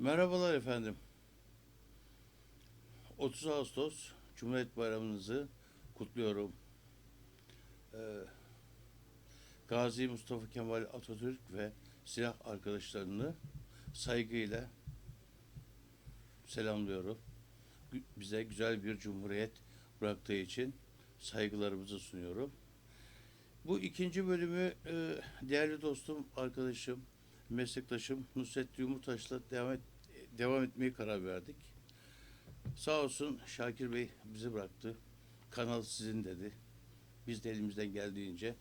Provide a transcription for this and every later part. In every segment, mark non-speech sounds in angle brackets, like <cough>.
Merhabalar efendim. 30 Ağustos Cumhuriyet Bayramınızı kutluyorum. Ee, Gazi Mustafa Kemal Atatürk ve silah arkadaşlarını saygıyla selamlıyorum. Bize güzel bir cumhuriyet bıraktığı için saygılarımızı sunuyorum. Bu ikinci bölümü e, değerli dostum, arkadaşım, meslektaşım Nusret Yumurtaş'la devam, et, devam etmeye karar verdik. Sağ olsun Şakir Bey bizi bıraktı. Kanal sizin dedi. Biz de elimizden geldiğince,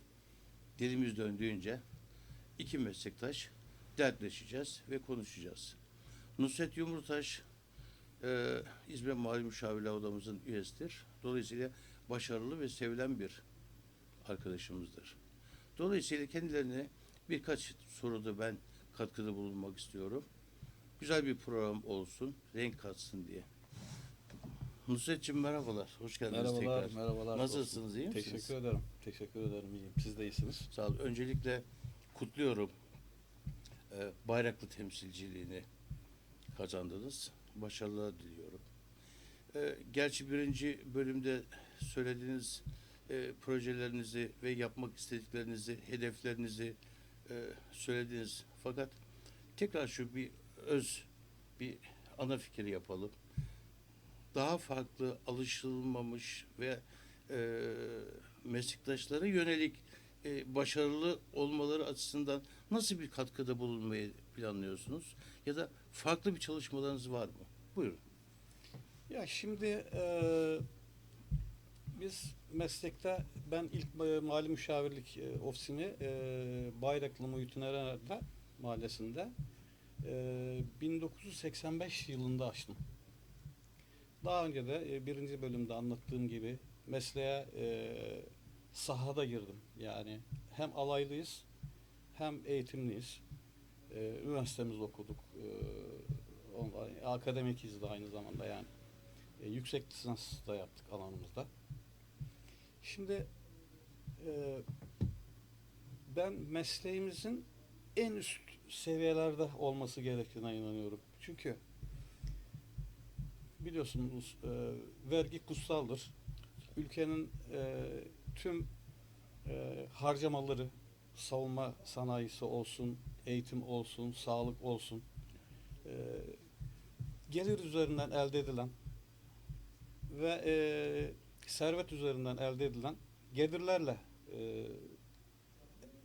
dilimiz döndüğünce iki meslektaş dertleşeceğiz ve konuşacağız. Nusret Yumurtaş e, İzmir Mali Müşavirler Odamızın üyesidir. Dolayısıyla başarılı ve sevilen bir arkadaşımızdır. Dolayısıyla kendilerine birkaç soruda ben katkıda bulunmak istiyorum. Güzel bir program olsun, renk katsın diye. Nusret'ciğim merhabalar, hoş geldiniz Merhabalar, tekrar. merhabalar. Nasılsınız, iyi misiniz? Teşekkür ederim. Teşekkür ederim. İyiyim. Siz de iyisiniz. Sağ olun. Öncelikle kutluyorum. Ee, bayraklı temsilciliğini kazandınız. Başarılar diliyorum. Ee, gerçi birinci bölümde söylediğiniz e, projelerinizi ve yapmak istediklerinizi, hedeflerinizi e, söylediniz. Fakat tekrar şu bir öz, bir ana fikir yapalım. Daha farklı, alışılmamış ve e, meslektaşlara yönelik e, başarılı olmaları açısından nasıl bir katkıda bulunmayı planlıyorsunuz? Ya da farklı bir çalışmalarınız var mı? Buyurun. Ya şimdi e, biz meslekte ben ilk e, mali müşavirlik e, ofisini e, Bayraklı Muhittin Erener'de mahallesinde e, 1985 yılında açtım. Daha önce de e, birinci bölümde anlattığım gibi mesleğe e, sahada girdim. Yani hem alaylıyız hem eğitimliyiz. E, üniversitemizde okuduk. E, akademikiz de aynı zamanda yani. E, yüksek lisans da yaptık alanımızda. Şimdi e, ben mesleğimizin en üst seviyelerde olması gerektiğine inanıyorum. Çünkü biliyorsunuz e, vergi kutsaldır. Ülkenin e, tüm e, harcamaları savunma sanayisi olsun, eğitim olsun, sağlık olsun e, gelir üzerinden elde edilen ve e, servet üzerinden elde edilen gelirlerle e,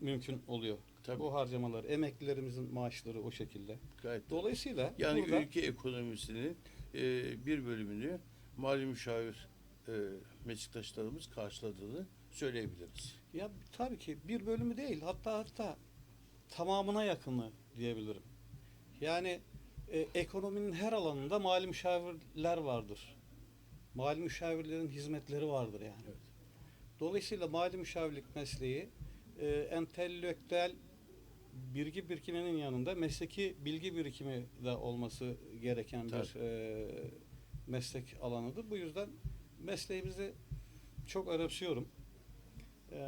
mümkün oluyor. Tabii. Bu harcamalar, emeklilerimizin maaşları o şekilde. Gayet Dolayısıyla yani burada ülke ekonomisinin e, bir bölümünü mali müşavir e, meslektaşlarımız karşıladığını söyleyebiliriz. ya tabii ki bir bölümü değil hatta hatta tamamına yakını diyebilirim. Yani e, ekonominin her alanında mali müşavirler vardır. Mali müşavirlerin hizmetleri vardır yani. Evet. Dolayısıyla mali müşavirlik mesleği e, entelektüel bilgi birikiminin yanında mesleki bilgi birikimi de olması gereken bir Tabii. e, meslek alanıdır. Bu yüzden mesleğimizi çok önemsiyorum. E,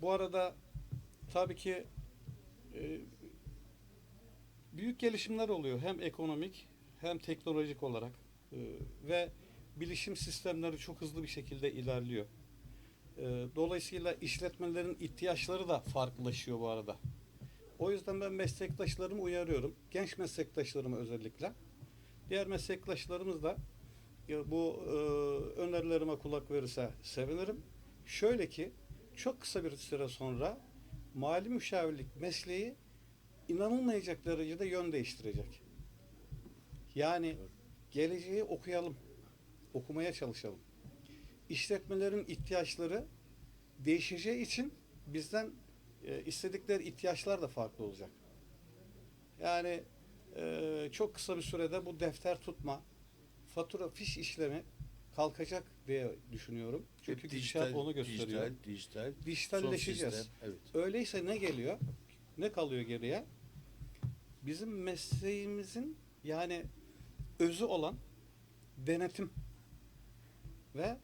bu arada tabii ki e, büyük gelişimler oluyor hem ekonomik hem teknolojik olarak E, ve bilişim sistemleri çok hızlı bir şekilde ilerliyor. E, dolayısıyla işletmelerin ihtiyaçları da farklılaşıyor bu arada. O yüzden ben meslektaşlarımı uyarıyorum. Genç meslektaşlarımı özellikle. Diğer meslektaşlarımız da e, bu e, önerilerime kulak verirse sevinirim. Şöyle ki çok kısa bir süre sonra mali müşavirlik mesleği inanılmayacak derecede yön değiştirecek. Yani geleceği okuyalım. Okumaya çalışalım. İşletmelerin ihtiyaçları değişeceği için bizden e, istedikleri ihtiyaçlar da farklı olacak. Yani e, çok kısa bir sürede bu defter tutma, fatura fiş işlemi kalkacak diye düşünüyorum. Çünkü Hep gidişat onu gösteriyor. Dijital, dijital. Dijitalleşeceğiz. sistem, Evet. Öyleyse ne geliyor? Ne kalıyor geriye? Bizim mesleğimizin yani özü olan denetim ve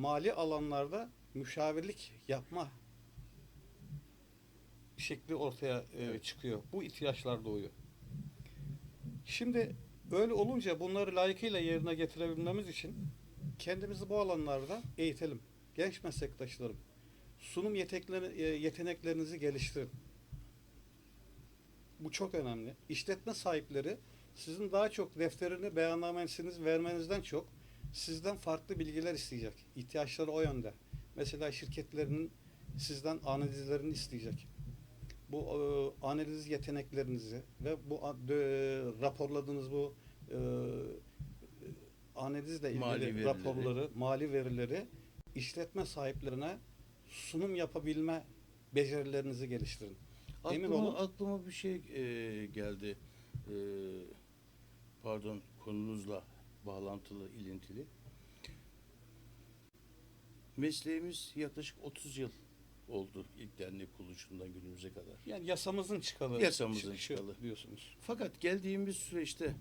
mali alanlarda müşavirlik yapma şekli ortaya e, çıkıyor. Bu ihtiyaçlar doğuyor. Şimdi böyle olunca bunları layıkıyla yerine getirebilmemiz için kendimizi bu alanlarda eğitelim. Genç meslektaşlarım, sunum e, yeteneklerinizi geliştirin. Bu çok önemli. İşletme sahipleri sizin daha çok defterini, beyannamesiniz vermenizden çok sizden farklı bilgiler isteyecek. İhtiyaçları o yönde. Mesela şirketlerinin sizden analizlerini isteyecek. Bu e, analiz yeteneklerinizi ve bu dö- raporladığınız bu e, analizle ilgili Mali verileri. raporları, mali verileri işletme sahiplerine sunum yapabilme becerilerinizi geliştirin. Emin Aklıma, olun. aklıma bir şey e, geldi. E, pardon konunuzla bağlantılı, ilintili. Mesleğimiz yaklaşık 30 yıl oldu ilk dernek kuruluşundan günümüze kadar. Yani yasamızın çıkalı. Yasamızın çıkalı. diyorsunuz. Fakat geldiğimiz süreçte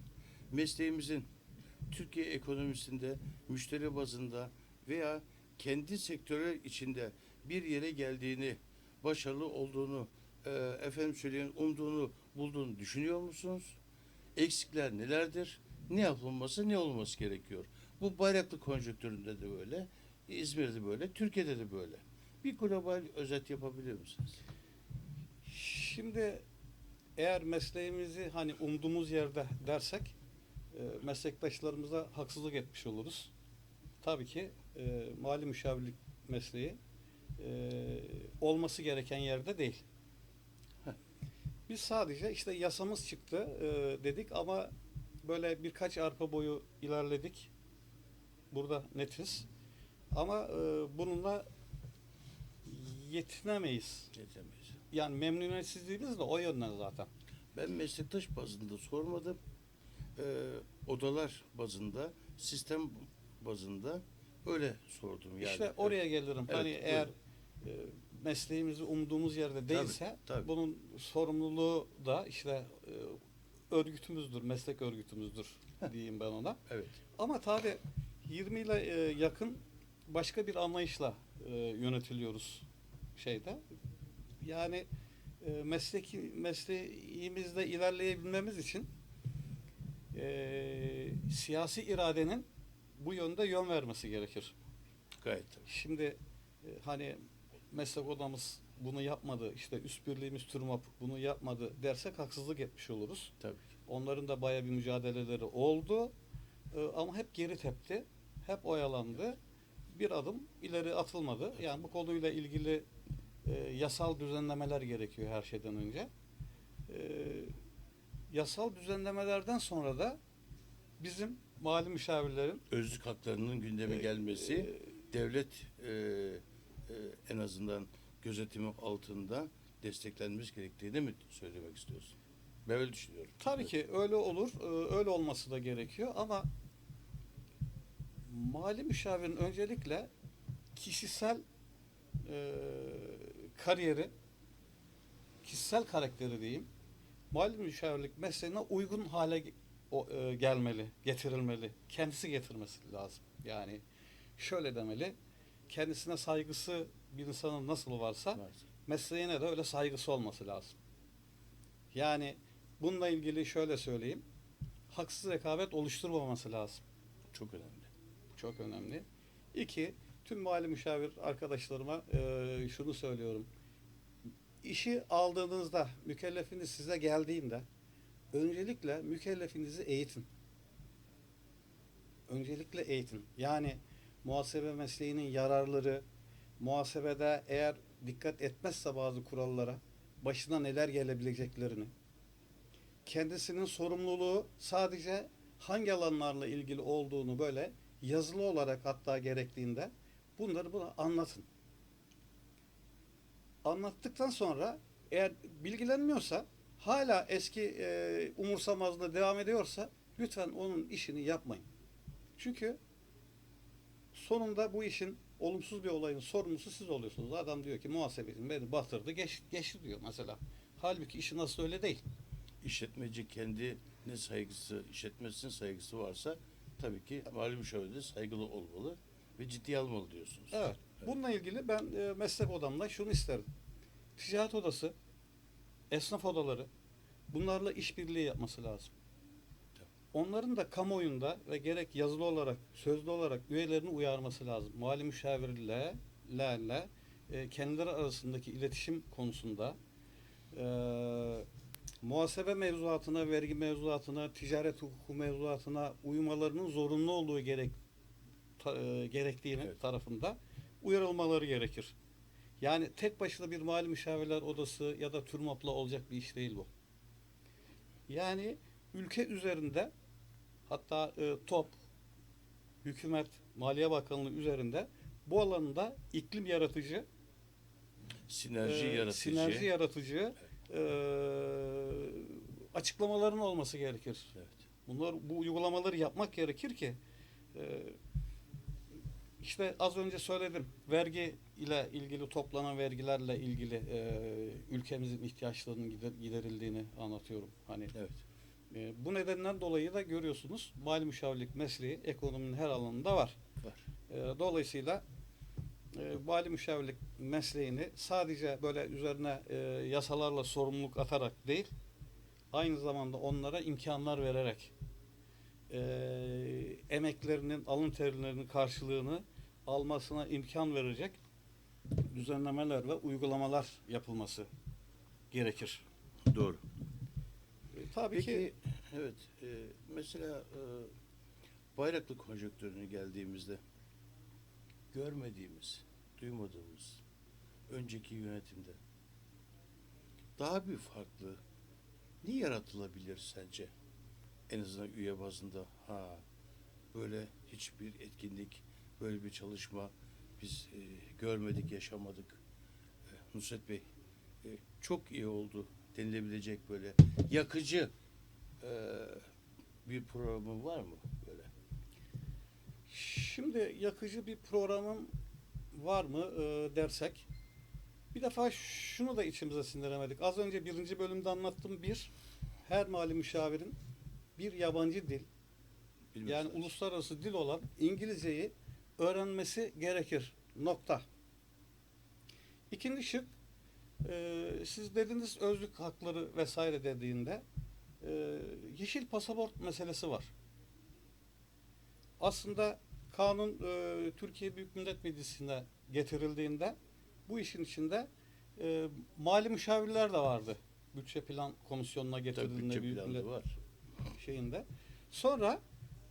mesleğimizin Türkiye ekonomisinde, müşteri bazında veya kendi sektörü içinde bir yere geldiğini, başarılı olduğunu, e, efendim söyleyen umduğunu, bulduğunu düşünüyor musunuz? Eksikler nelerdir? Ne yapılması, ne olması gerekiyor? Bu bayraklı konjonktüründe de böyle, İzmir'de böyle, Türkiye'de de böyle. Bir global özet yapabilir misiniz? Şimdi eğer mesleğimizi hani umduğumuz yerde dersek e, meslektaşlarımıza haksızlık etmiş oluruz. Tabii ki e, mali müşavirlik mesleği e, olması gereken yerde değil. Biz sadece işte yasamız çıktı e, dedik ama böyle birkaç arpa boyu ilerledik. Burada netiz. Ama e, bununla yetinemeyiz. Yetemeyiz. Yani memnuniyetsizliğimiz de o yönden zaten. Ben meslektaş bazında sormadım. Ee, odalar bazında, sistem bazında öyle sordum yani. işte oraya gelirim. Evet, hani buyurun. eğer e, mesleğimizi umduğumuz yerde değilse tabii. bunun sorumluluğu da işte e, örgütümüzdür, meslek örgütümüzdür diyeyim ben ona. Evet. Ama tabii 20 ile e, yakın başka bir anlayışla e, yönetiliyoruz şeyde. Yani e, mesleki mesleğimizde ilerleyebilmemiz için e, siyasi iradenin bu yönde yön vermesi gerekir. Gayet. Şimdi e, hani meslek odamız bunu yapmadı, işte üst birliğimiz TÜRMAP bunu yapmadı dersek haksızlık etmiş oluruz. Tabii. Onların da baya bir mücadeleleri oldu. Ee, ama hep geri tepti. Hep oyalandı. Bir adım ileri atılmadı. Yani bu konuyla ilgili e, yasal düzenlemeler gerekiyor her şeyden önce. Ee, yasal düzenlemelerden sonra da bizim mali müşavirlerin Özlük haklarının gündeme e, gelmesi, e, devlet e, e, en azından gözetimi altında desteklenmesi gerektiğini mi söylemek istiyorsun? Ben öyle düşünüyorum. Tabii ki öyle olur. Ee, Öyle olması da gerekiyor ama mali müşavirin öncelikle kişisel e, kariyeri, kişisel karakteri diyeyim, mali müşavirlik mesleğine uygun hale o, e, gelmeli, getirilmeli. Kendisi getirmesi lazım. Yani şöyle demeli, kendisine saygısı bir insanın nasıl varsa mesleğine de öyle saygısı olması lazım. Yani bununla ilgili şöyle söyleyeyim. Haksız rekabet oluşturmaması lazım. Çok önemli. Çok önemli. İki, tüm mali müşavir arkadaşlarıma eee, şunu söylüyorum. İşi aldığınızda, mükellefiniz size geldiğinde öncelikle mükellefinizi eğitin. Öncelikle eğitin. Yani muhasebe mesleğinin yararları, muhasebede eğer dikkat etmezse bazı kurallara başına neler gelebileceklerini, kendisinin sorumluluğu sadece hangi alanlarla ilgili olduğunu böyle yazılı olarak hatta gerektiğinde bunları buna anlatın. Anlattıktan sonra eğer bilgilenmiyorsa hala eski e, umursamazlığı devam ediyorsa lütfen onun işini yapmayın. Çünkü sonunda bu işin olumsuz bir olayın sorumlusu siz oluyorsunuz. Adam diyor ki muhasebecim beni batırdı geç, geçti diyor mesela. Halbuki işin nasıl öyle değil. İşletmeci kendi ne saygısı, işletmesinin saygısı varsa tabii ki mali müşavirde saygılı olmalı ve ciddiye almalı diyorsunuz. Evet. Bununla ilgili ben e, meslek odamda şunu isterim. Ticaret odası, esnaf odaları bunlarla işbirliği yapması lazım. Onların da kamuoyunda ve gerek yazılı olarak, sözlü olarak üyelerini uyarması lazım. Mali müşavirlerle e, kendileri arasındaki iletişim konusunda e, muhasebe mevzuatına, vergi mevzuatına, ticaret hukuku mevzuatına uymalarının zorunlu olduğu gerek ta- e, gerektiğini Evet. tarafında uyarılmaları gerekir. Yani tek başına bir mali müşavirler odası ya da TÜRMAP'la olacak bir iş değil bu. Yani ülke üzerinde hatta e, TOP, hükümet, Maliye Bakanlığı üzerinde bu alanda iklim yaratıcı, Sinerji e, yaratıcı. sinerji yaratıcı e, açıklamaların olması gerekir. Evet. Bunlar bu uygulamaları yapmak gerekir ki e, işte az önce söyledim vergi ile ilgili toplanan vergilerle ilgili e, ülkemizin ihtiyaçlarının gider- giderildiğini anlatıyorum. Hani Evet. E, bu nedenden dolayı da görüyorsunuz mali müşavirlik mesleği ekonominin her alanında var. Var. E, dolayısıyla e, mali müşavirlik mesleğini sadece böyle üzerine e, yasalarla sorumluluk atarak değil, aynı zamanda onlara imkanlar vererek e, emeklerinin, alın terilerinin karşılığını almasına imkan verecek düzenlemeler ve uygulamalar yapılması gerekir. Doğru. Tabii Peki, ki evet. e, mesela e, Bayraklı konjonktürüne geldiğimizde görmediğimiz, duymadığımız önceki yönetimde daha bir farklı ne yaratılabilir sence? En azından üye bazında. Ha, böyle hiçbir etkinlik, böyle bir çalışma biz e, görmedik, yaşamadık. E, Nusret Bey, e, çok iyi oldu denilebilecek böyle yakıcı e, bir programın var mı böyle? Şimdi yakıcı bir programım var mı e, dersek bir defa şunu da içimize sindiremedik. Az önce birinci bölümde anlattım. Bir, her mali müşavirin bir yabancı dil Bilmek yani uluslararası dil olan İngilizceyi öğrenmesi gerekir. Nokta. İkinci şık e, siz dediniz özlük hakları vesaire dediğinde e, yeşil pasaport meselesi var. Aslında kanun e, Türkiye Büyük Millet Meclisi'ne getirildiğinde bu işin içinde e, mali müşavirler de vardı. Bütçe plan komisyonuna Tabii getirildiğinde bütçe Büyük Millet var. şeyinde. Sonra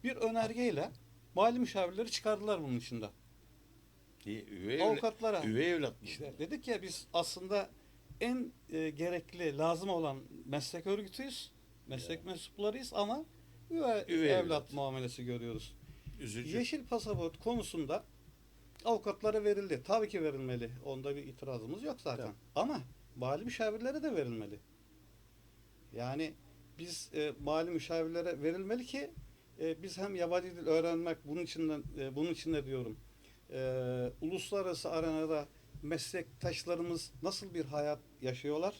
bir önergeyle mali müşavirleri çıkardılar bunun içinden. Üvey, evlat, Avukatlara. üvey evlat? İşte dedik ya biz aslında en e, gerekli, lazım olan meslek örgütüyüz. Meslek Ya. mensuplarıyız ama üvey, Üvey evlat, evlat. muamelesi görüyoruz. Üzücü. Yeşil pasaport konusunda avukatlara verildi. Tabii ki verilmeli. Onda bir itirazımız yok zaten. Tabii. Ama mali müşavirlere de verilmeli. Yani biz e, mali müşavirlere verilmeli ki e, biz hem yabancı dil öğrenmek bunun için de, bunun için de diyorum. E, uluslararası arenada meslektaşlarımız nasıl bir hayat yaşıyorlar?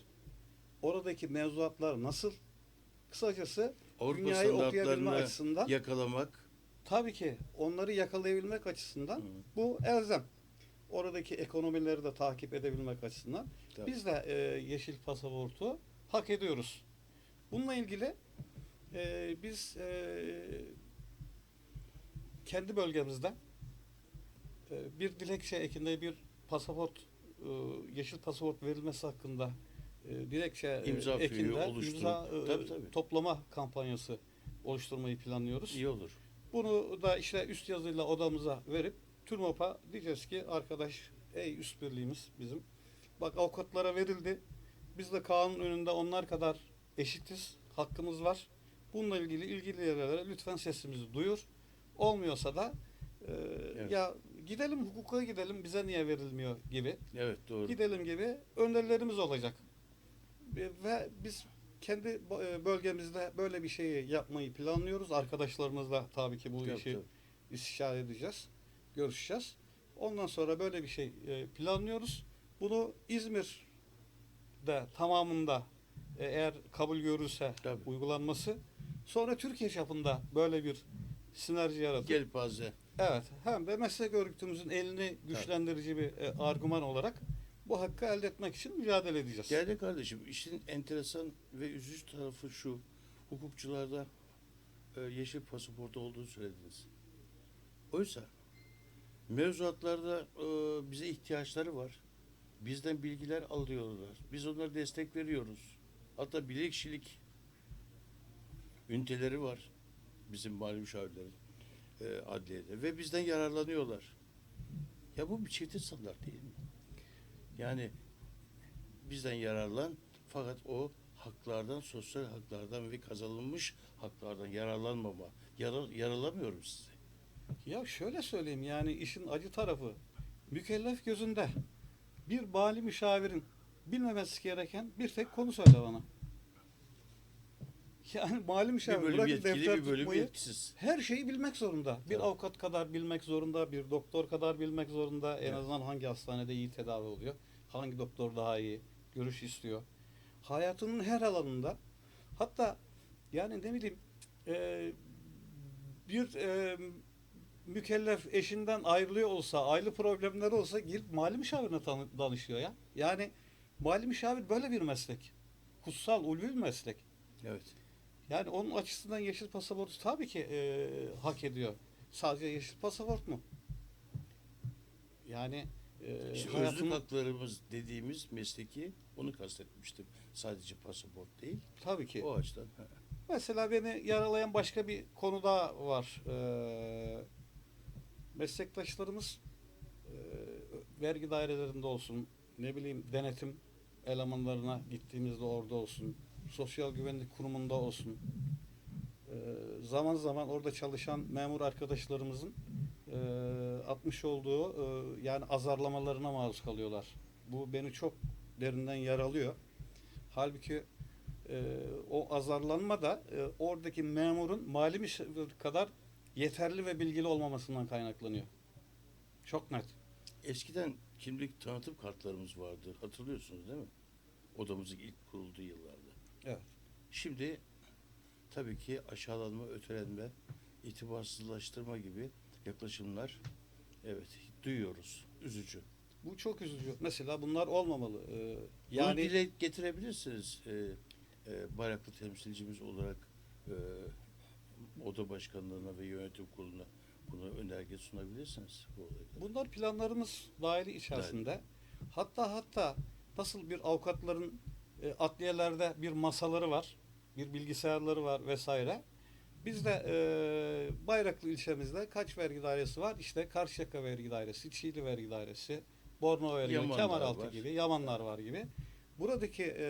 Oradaki mevzuatlar nasıl? Kısacası Avrupa dünyayı okuyabilme açısından yakalamak. Tabii ki onları yakalayabilmek açısından Hı. bu elzem. Oradaki ekonomileri de takip edebilmek açısından Tabii. biz de e, yeşil pasaportu hak ediyoruz. Bununla ilgili e, biz e, kendi bölgemizde e, bir dilekçe ekinde bir pasaport e, yeşil pasaport verilmesi hakkında e, dilekçe e, İmza ekinde imza e, Tabii, tabii. toplama kampanyası oluşturmayı planlıyoruz. iyi olur. Bunu da işte üst yazıyla odamıza verip TÜRMOP'a diyeceğiz ki arkadaş ey üst birliğimiz bizim. Bak avukatlara verildi. Biz de kanun önünde onlar kadar eşitiz. Hakkımız var. Bununla ilgili ilgili yerlere lütfen sesimizi duyur. Olmuyorsa da e, Evet. ya gidelim hukuka gidelim bize niye verilmiyor gibi. Evet doğru. Gidelim gibi önerilerimiz olacak. Ve- biz kendi e, bölgemizde böyle bir şeyi yapmayı planlıyoruz. Arkadaşlarımızla tabii ki bu Tabii, işi tabii. istişare edeceğiz, görüşeceğiz. Ondan sonra böyle bir şey e, planlıyoruz. Bunu İzmir'de tamamında e, eğer kabul görürse Tabii. uygulanması, sonra Türkiye çapında böyle bir sinerji yaratıp Gelpaze. Evet, hem de meslek örgütümüzün elini güçlendirici bir e, argüman olarak bu hakkı elde etmek için mücadele edeceğiz. Değerli kardeşim işin enteresan ve üzücü tarafı şu. Hukukçularda e, yeşil pasaportu olduğunu söylediniz. Oysa mevzuatlarda e, bize ihtiyaçları var. Bizden bilgiler alıyorlar. Biz onlara destek veriyoruz. Hatta bilekçilik üniteleri var. Bizim mali müşavirlerin e, adliyede. Ve bizden yararlanıyorlar. Ya bu bir çifte standart değil mi? Yani bizden yararlan fakat o haklardan, sosyal haklardan ve kazanılmış haklardan yararlanmama. Yarar, yaralamıyorum size. Ya şöyle söyleyeyim yani işin acı tarafı mükellef gözünde bir mali müşavirin bilmemesi gereken bir tek konu söyle bana. <laughs> Yani mali Bir müşavir bölüm bırakın yetkili, defter bir bölüm tutmayı, yetkisiz. her şeyi bilmek zorunda. Bir Tabii. avukat kadar bilmek zorunda, bir doktor kadar bilmek zorunda. En Evet. azından hangi hastanede iyi tedavi oluyor, hangi doktor daha iyi görüş istiyor. Hayatının her alanında hatta yani ne bileyim e, bir e, mükellef eşinden ayrılıyor olsa, aile problemleri olsa gelip mali müşavirine danışıyor ya. Yani mali müşavir böyle bir meslek. Kutsal, ulvi bir meslek. Evet. Yani onun açısından yeşil pasaport tabii ki e, hak ediyor. Sadece yeşil pasaport mu? Yani e, İşte hayatın- özlük haklarımız dediğimiz mesleki onu kastetmiştim. Sadece pasaport değil. tabii ki. O açıdan. Mesela beni yaralayan başka bir konu daha var. Ee, meslektaşlarımız e, vergi dairelerinde olsun, ne bileyim denetim elemanlarına gittiğimizde orada olsun, sosyal güvenlik kurumunda olsun. e, zaman zaman orada çalışan memur arkadaşlarımızın e, atmış olduğu e, yani azarlamalarına maruz kalıyorlar. Bu beni çok derinden yaralıyor. Halbuki e, o azarlanma da oradaki memurun mali müşavir kadar yeterli ve bilgili olmamasından kaynaklanıyor. Çok net. Eskiden kimlik tanıtım kartlarımız vardı. Hatırlıyorsunuz değil mi? Odamızın ilk kurulduğu yıllarda. Evet. Şimdi tabii ki aşağılanma, ötelenme, itibarsızlaştırma gibi yaklaşımlar evet duyuyoruz. Üzücü. Bu çok üzücü. Mesela bunlar olmamalı. Ee, Yani Bunu dile getirebilirsiniz. E, e, bayraklı temsilcimiz olarak e, oda başkanlığına ve yönetim kuruluna bunu önerge sunabilirsiniz. Bu bunlar planlarımız dahili içerisinde. Hatta hatta nasıl bir avukatların e, adliyelerde bir masaları var, bir bilgisayarları var vesaire. Bizde e, Bayraklı ilçemizde kaç vergi dairesi var? İşte Karşıyaka Vergi Dairesi, Çiğli Vergi Dairesi, Bornova Vergi, Yamanlar Kemeraltı var. gibi, Yamanlar var gibi. Buradaki e,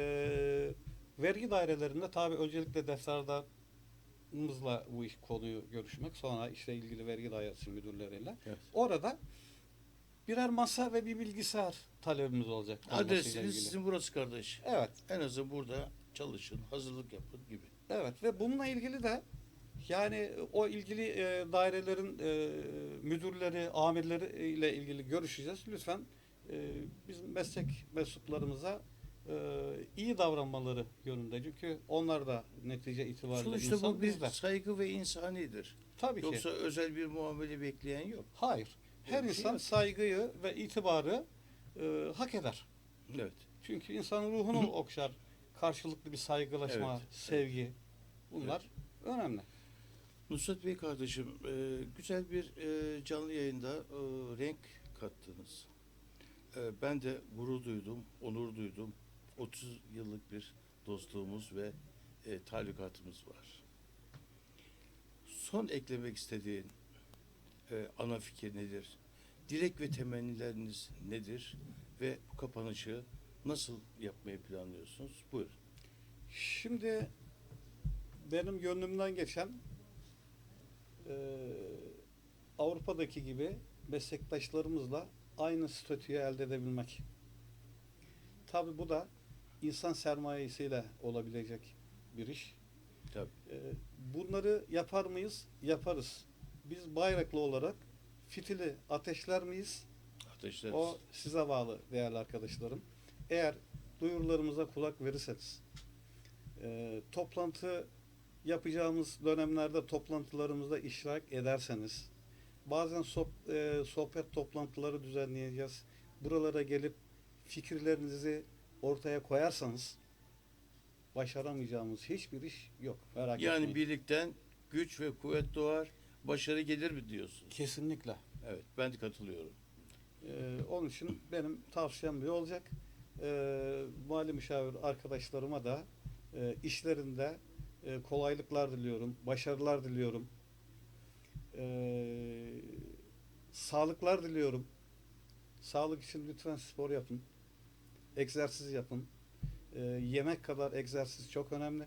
vergi dairelerinde tabi öncelikle defterdarımızla bu iş konuyu görüşmek, sonra işte ilgili vergi dairesi müdürleriyle. Evet. Orada birer masa ve bir bilgisayar talebimiz olacak. olmasıyla Adresiniz ilgili. sizin burası kardeş. Evet, En azından burada çalışın, hazırlık yapın gibi. evet ve bununla ilgili de yani o ilgili e, dairelerin e, müdürleri, amirleri ile ilgili görüşeceğiz. Lütfen e, bizim meslek mensuplarımıza e, iyi davranmaları yönünde. Çünkü onlar da netice itibariyle Sonuçta insan bu bir bizler. saygı ve insanidir. Tabii ki. Yoksa özel bir muamele bekleyen yok. Hayır. Her bir şey insan yok. saygıyı ve itibarı e, hak eder. Evet. Çünkü insanın ruhunu okşar. Karşılıklı bir saygılaşma, Evet, sevgi. Bunlar önemli. Nusret Bey kardeşim, e, güzel bir e, canlı yayında e, renk kattınız. E, ben de gurur duydum, onur duydum. 30 yıllık bir dostluğumuz ve e, talukatımız var. Son eklemek istediğin e, ana fikir nedir? Dilek ve temennileriniz nedir? Ve bu kapanışı nasıl yapmayı planlıyorsunuz? Buyurun. Şimdi benim gönlümden geçen e, Avrupa'daki gibi meslektaşlarımızla aynı statüyü elde edebilmek. Tabi bu da insan sermayesiyle olabilecek bir iş. Tabii. E, bunları yapar mıyız? Yaparız. Biz bayraklı olarak fitili ateşler miyiz? Ateşler. O size bağlı değerli arkadaşlarım. Eğer duyurularımıza kulak verirseniz, e, toplantı yapacağımız dönemlerde toplantılarımızda iştirak ederseniz, bazen soh- e, sohbet toplantıları düzenleyeceğiz. Buralara gelip fikirlerinizi ortaya koyarsanız, başaramayacağımız hiçbir iş yok. Merak Yani etmeyin. birlikten güç ve kuvvet doğar, başarı gelir mi diyorsun? Kesinlikle. Evet, ben de katılıyorum. Ee, onun için benim tavsiyem bir olacak. Ee, mali müşavir arkadaşlarıma da e, işlerinde e, kolaylıklar diliyorum, başarılar diliyorum. Ee, sağlıklar diliyorum. Sağlık için lütfen spor yapın. Egzersiz yapın. Ee, yemek kadar egzersiz çok önemli.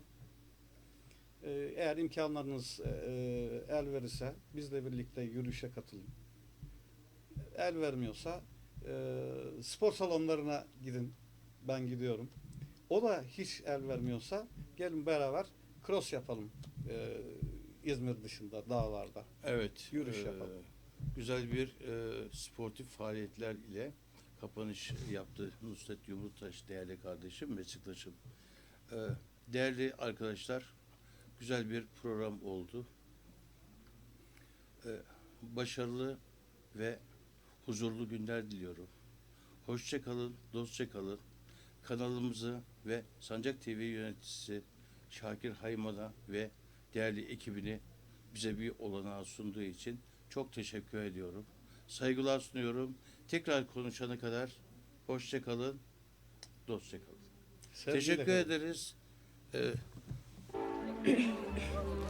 Ee, eğer imkanlarınız e, e, el verirse bizle birlikte yürüyüşe katılın el vermiyorsa e, spor salonlarına gidin. Ben gidiyorum. O da hiç el vermiyorsa gelin beraber cross yapalım. e, İzmir dışında, dağlarda. Evet, Yürüyüş eee, yapalım. Güzel bir eee, sportif faaliyetler ile kapanış yaptı Nusret Yumurtaş değerli kardeşim, meslektaşım. Eee, değerli arkadaşlar, güzel bir program oldu. Eee, başarılı ve huzurlu günler diliyorum. Hoşça kalın, dostça kalın. Kanalımızı ve Sancak TV yöneticisi Şakir Hayman'a ve değerli ekibini bize bir olanağı sunduğu için çok teşekkür ediyorum. Saygılar sunuyorum. Tekrar konuşana kadar hoşça kalın, dostça kalın. Sevgiyle teşekkür kalın. ederiz. Ee, 嗯